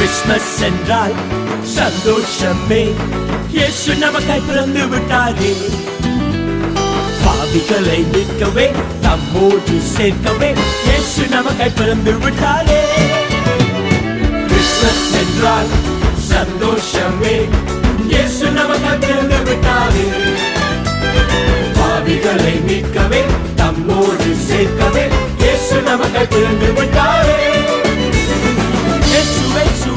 Christmas என்றால் சந்தோஷமே. இயேசு நமக்காய் பிறந்து விட்டாரே. பாவிகளை மீட்கவே நம்மோடு சேர்க்கவே இயேசு நமக்காய் பிறந்து விட்டாரே. கிறிஸ்மஸ் என்றால் சந்தோஷமே. இயேசு நமக்காய் பிறந்து விட்டாரே. பாவிகளை மீட்கவே நம்மோடு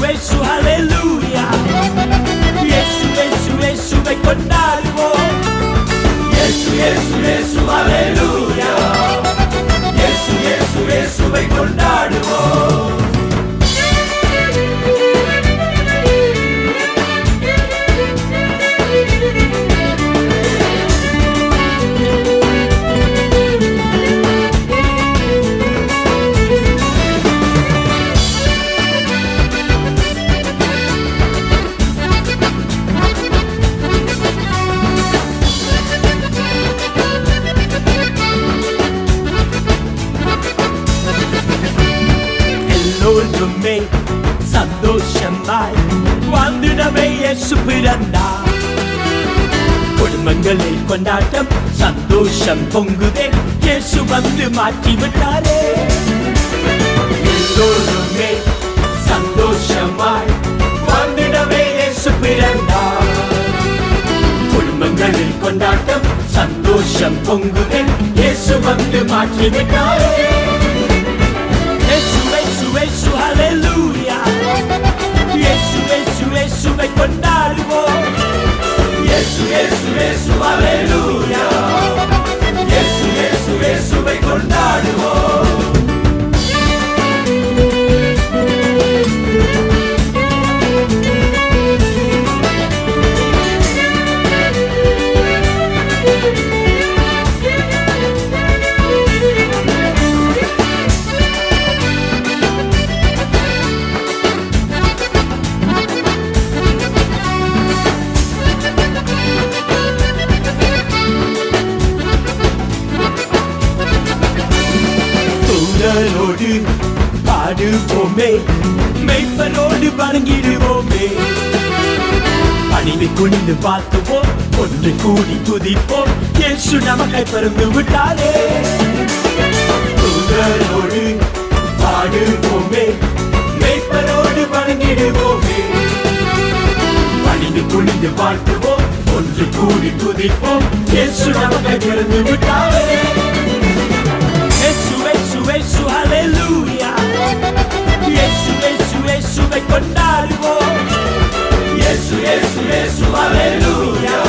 இயேசு இயேசு எல்லோருமே சந்தோஷமாய் வாழ்ந்திடவே இயேசு பிறந்தார் குடும்பங்களில் கொண்டாட்டம் சந்தோஷம் பொங்குதே இயேசு வந்து மாற்றி விட்டாரே எல்லோருமே சந்தோஷமாய் வாழ்ந்திடவே இயேசு பிறந்தார் குடும்பங்களில் கொண்டாட்டம் சந்தோஷம் பொங்குதே இயேசு வந்து மாற்றி விட்டாரே இயேசு இயேசுவை தூரலோடு பாடுவோமே மெய்ப்பனோடு வணங்கிடுவோமே. பணிவை குனிந்து பார்த்துவோம் ஒன்று கூடி துதிப்போம். இயேசு நமக்கை பிறந்து விட்டாரே. தூதரோடு பாடுவோமே மெய்ப்பனோடு வணங்கிடுவோமே. பணிந்து குனிந்து பார்த்துவோம் ஒன்று கூடி துதிப்போம். இயேசு நமக்கை பிறந்து விட்டாரே. Aleluya.